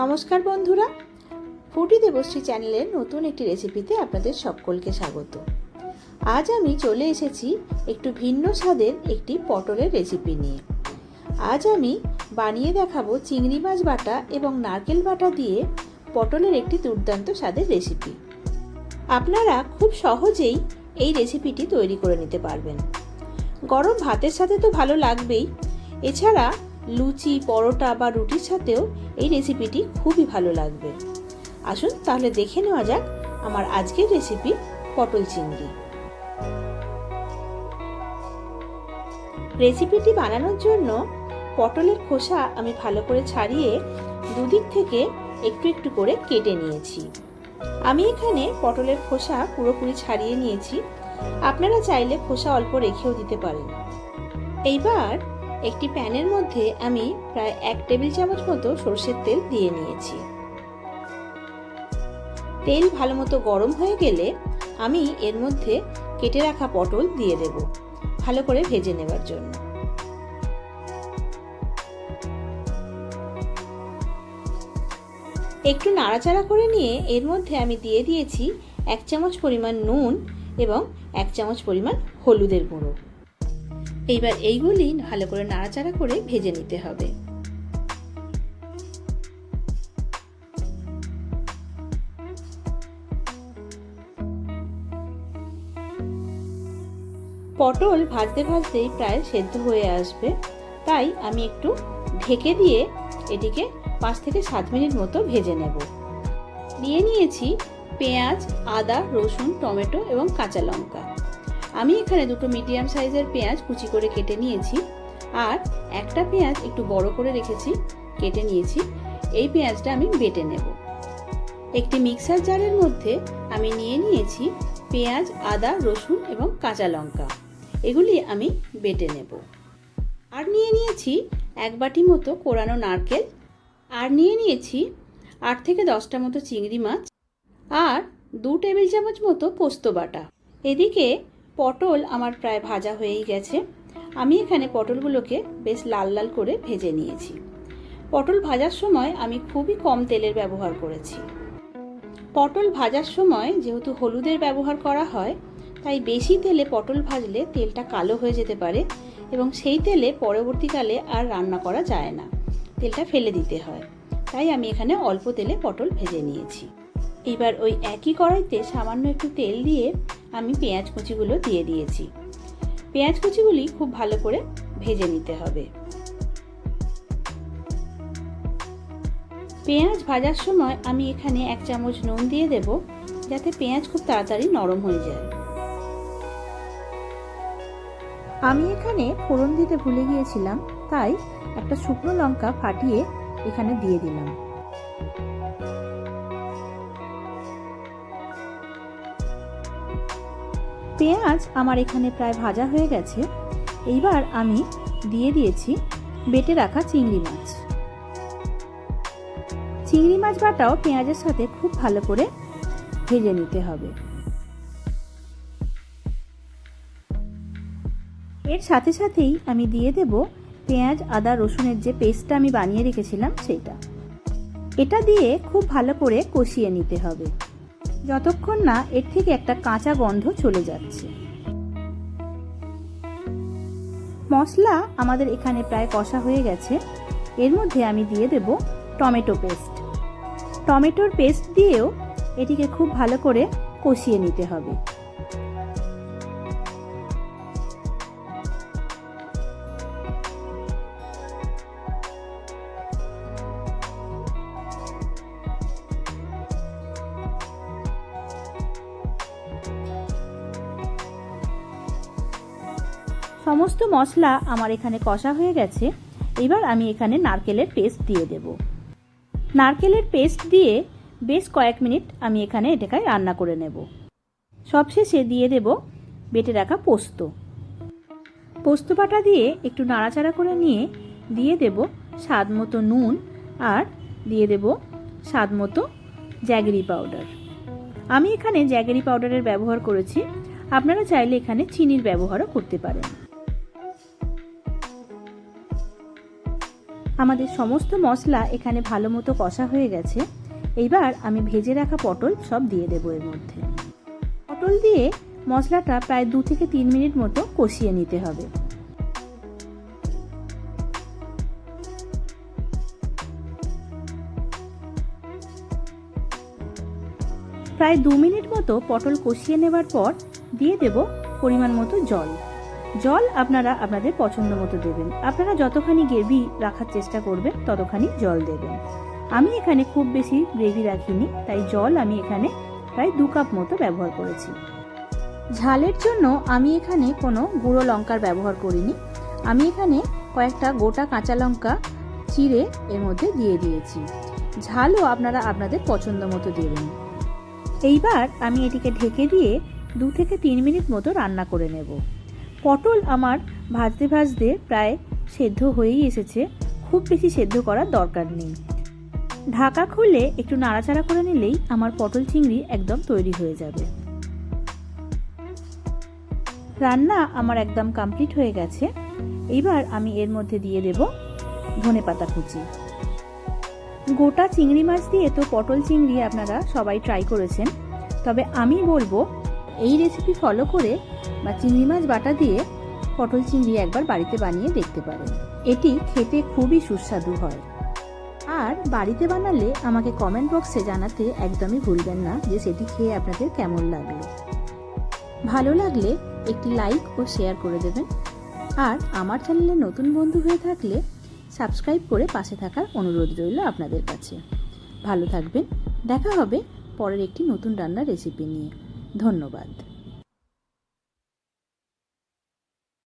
নমস্কার বন্ধুরা। ফুডি দেবশ্রী চ্যানেলের নতুন একটি রেসিপিতে আপনাদের সকলকে স্বাগত। আজ আমি চলে এসেছি একটু ভিন্ন স্বাদের একটি পটলের রেসিপি নিয়ে। আজ আমি বানিয়ে দেখাবো চিংড়ি মাছ বাটা এবং নারকেল বাটা দিয়ে পটলের একটি দুর্দান্ত স্বাদের রেসিপি। আপনারা খুব সহজেই এই রেসিপিটি তৈরি করে নিতে পারবেন। গরম ভাতের সাথে তো ভালো লাগবেই। এছাড়া লুচি, পরোটা বা রুটির সাথেও এই রেসিপিটি খুবই ভালো লাগবে। আসুন তাহলে দেখে নেওয়া যাক আমার আজকের রেসিপি পটল চিংড়ি। রেসিপিটি বানানোর জন্য পটলের খোসা আমি ভালো করে ছাড়িয়ে দুদিক থেকে একটু একটু করে কেটে নিয়েছি। আমি এখানে পটলের খোসা পুরোপুরি ছাড়িয়ে নিয়েছি। আপনারা চাইলে খোসা অল্প রেখেও দিতে পারেন। এইবার একটি প্যানের মধ্যে আমি প্রায় এক টেবিল চামচ মতো সর্ষের তেল দিয়ে নিয়েছি। তেল ভালো মতো গরম হয়ে গেলে আমি এর মধ্যে কেটে রাখা পটল দিয়ে দেব, ভালো করে ভেজে নেবার জন্য। একটু নাড়াচাড়া করে নিয়ে এর মধ্যে আমি দিয়ে দিয়েছি এক চামচ পরিমাণ নুন এবং এক চামচ পরিমাণ হলুদের গুঁড়ো। এইবার এইগুলি ভালো করে নাড়াচাড়া করে ভেজে নিতে হবে। পটল ভাজতে ভাজতেই প্রায় সেদ্ধ হয়ে আসবে। তাই আমি একটু ঢেকে দিয়ে এটিকে পাঁচ থেকে সাত মিনিট মতো ভেজে নেব। নিয়ে নিয়েছি পেঁয়াজ, আদা, রসুন, টমেটো এবং কাঁচা লঙ্কা। আমি এখানে দুটো মিডিয়াম সাইজের পেঁয়াজ কুচি করে কেটে নিয়েছি আর একটা পেঁয়াজ একটু বড় করে রেখেছি, কেটে নিয়েছি। এই পেঁয়াজটা আমি বেটে নেব। একটি মিক্সার জারের মধ্যে আমি নিয়ে নিয়েছি পেঁয়াজ, আদা, রসুন এবং কাঁচা লঙ্কা। এগুলি আমি বেটে নেব। আর নিয়ে নিয়েছি এক বাটি মতো কোরানো নারকেল। আর নিয়ে নিয়েছি আট থেকে দশটা মতো চিংড়ি মাছ। আর দু টেবিল চামচ মতো পোস্ত বাটা। এদিকে পটল আমার প্রায় ভাজা হয়েই গেছে। আমি এখানে পটলগুলোকে বেশ লাল লাল করে ভেজে নিয়েছি। পটল ভাজার সময় আমি খুবই কম তেলের ব্যবহার করেছি। পটল ভাজার সময় যেহেতু হলুদের ব্যবহার করা হয়, তাই বেশি তেলে পটল ভাজলে তেলটা কালো হয়ে যেতে পারে এবং সেই তেলে পরবর্তীকালে আর রান্না করা যায় না। তেলটা ফেলে দিতে হয়। তাই আমি এখানে অল্প তেলে পটল ভেজে নিয়েছি। এবার ওই একই কড়াইতে সামান্য একটু তেল দিয়ে আমি পেঁয়াজ কুচিগুলো দিয়ে দিয়েছি। পেঁয়াজ কুচিগুলি খুব ভালো করে ভেজে নিতে হবে। পেঁয়াজ ভাজার সময় আমি এখানে এক চামচ নুন দিয়ে দেব, যাতে পেঁয়াজ খুব তাড়াতাড়ি নরম হয়ে যায়। আমি এখানে ফোড়ন দিতে ভুলে গিয়েছিলাম, তাই একটা শুকনো লঙ্কা ফাটিয়ে এখানে দিয়ে দিলাম। পেঁয়াজ আমার এখানে প্রায় ভাজা হয়ে গেছে। এইবার আমি দিয়ে দিয়েছি বেটে রাখা চিংড়ি মাছ। চিংড়ি মাছ বাটাও পেঁয়াজের সাথে খুব ভালো করে ভেজে নিতে হবে। এর সাথে সাথেই আমি দিয়ে দেব পেঁয়াজ, আদা, রসুনের যে পেস্টটা আমি বানিয়ে রেখেছিলাম সেটা এটা দিয়ে খুব ভালো করে কষিয়ে নিতে হবে। যতক্ষণ না এর থেকে একটা কাঁচা গন্ধ চলে যাচ্ছে। মশলা আমাদের এখানে প্রায় কষা হয়ে গেছে। এর মধ্যে আমি দিয়ে দেব টমেটো পেস্ট। টমেটোর পেস্ট দিয়েও এটিকে খুব ভালো করে কষিয়ে নিতে হবে। সমস্ত মশলা আমার এখানে কষা হয়ে গেছে। এবার আমি এখানে নারকেলের পেস্ট দিয়ে দেব। নারকেলের পেস্ট দিয়ে বেশ কয়েক মিনিট আমি এখানে এটাকে রান্না করে নেব। সবশেষে দিয়ে দেব বেটে রাখা পোস্ত। পোস্ত বাটা দিয়ে একটু নাড়াচাড়া করে নিয়ে দিয়ে দেব স্বাদ মতো নুন আর দিয়ে দেব স্বাদ মতো জ্যাগরি পাউডার। আমি এখানে জ্যাগেরি পাউডারের ব্যবহার করেছি। আপনারা চাইলে এখানে চিনির ব্যবহারও করতে পারেন। আমাদের সমস্ত মশলা এখানে ভালো মতো কষা হয়ে গেছে। এইবার আমি ভেজে রাখা পটল সব দিয়ে দেবো এর মধ্যে। পটল দিয়ে মশলাটা প্রায় দু থেকে তিন মিনিট মতো কষিয়ে নিতে হবে। প্রায় দু মিনিট মতো পটল কষিয়ে নেবার পর দিয়ে দেব পরিমাণ মতো জল। জল আপনারা আপনাদের পছন্দ মতো দেবেন। আপনারা যতখানি গ্রেভি রাখার চেষ্টা করবেন, ততখানি জল দেবেন। আমি এখানে খুব বেশি গ্রেভি রাখিনি, তাই জল আমি এখানে প্রায় দু কাপ মতো ব্যবহার করেছি। ঝালের জন্য আমি এখানে কোনো গুঁড়ো লঙ্কার ব্যবহার করিনি। আমি এখানে কয়েকটা গোটা কাঁচা লঙ্কা চিড়ে এর মধ্যে দিয়ে দিয়েছি। ঝালও আপনারা আপনাদের পছন্দ মতো দেবেন। এইবার আমি এটিকে ঢেকে দিয়ে দু থেকে তিন মিনিট মতো রান্না করে নেব। পটল আমার ভাজতে ভাজতে প্রায় সেদ্ধ হয়েই এসেছে। খুব বেশি সেদ্ধ করার দরকার নেই। ঢাকা খুলে একটু নাড়াচাড়া করে নিলেই আমার পটল চিংড়ি একদম তৈরি হয়ে যাবে। রান্না আমার একদম কমপ্লিট হয়ে গেছে। এইবার আমি এর মধ্যে দিয়ে দেব ধনে পাতা কুচি। গোটা চিংড়ি মাছ দিয়ে তো পটল চিংড়ি আপনারা সবাই ট্রাই করেছেন। তবে আমি বলব এই রেসিপি ফলো করে বা চিংড়ি মাছ বাটা দিয়ে পটল চিংড়ি একবার বাড়িতে বানিয়ে দেখতে পারেন। এটি খেতে খুবই সুস্বাদু হয়। আর বাড়িতে বানালে আমাকে কমেন্ট বক্সে জানাতে একদমই ভুলবেন না যে সেটি খেয়ে আপনাদের কেমন লাগল। ভালো লাগলে একটি লাইক ও শেয়ার করে দেবেন। আর আমার চ্যানেলে নতুন বন্ধু হয়ে থাকলে সাবস্ক্রাইব করে পাশে থাকার অনুরোধ রইল আপনাদের কাছে। ভালো থাকবেন। দেখা হবে পরের একটি নতুন রান্নার রেসিপি নিয়ে। ধন্যবাদ।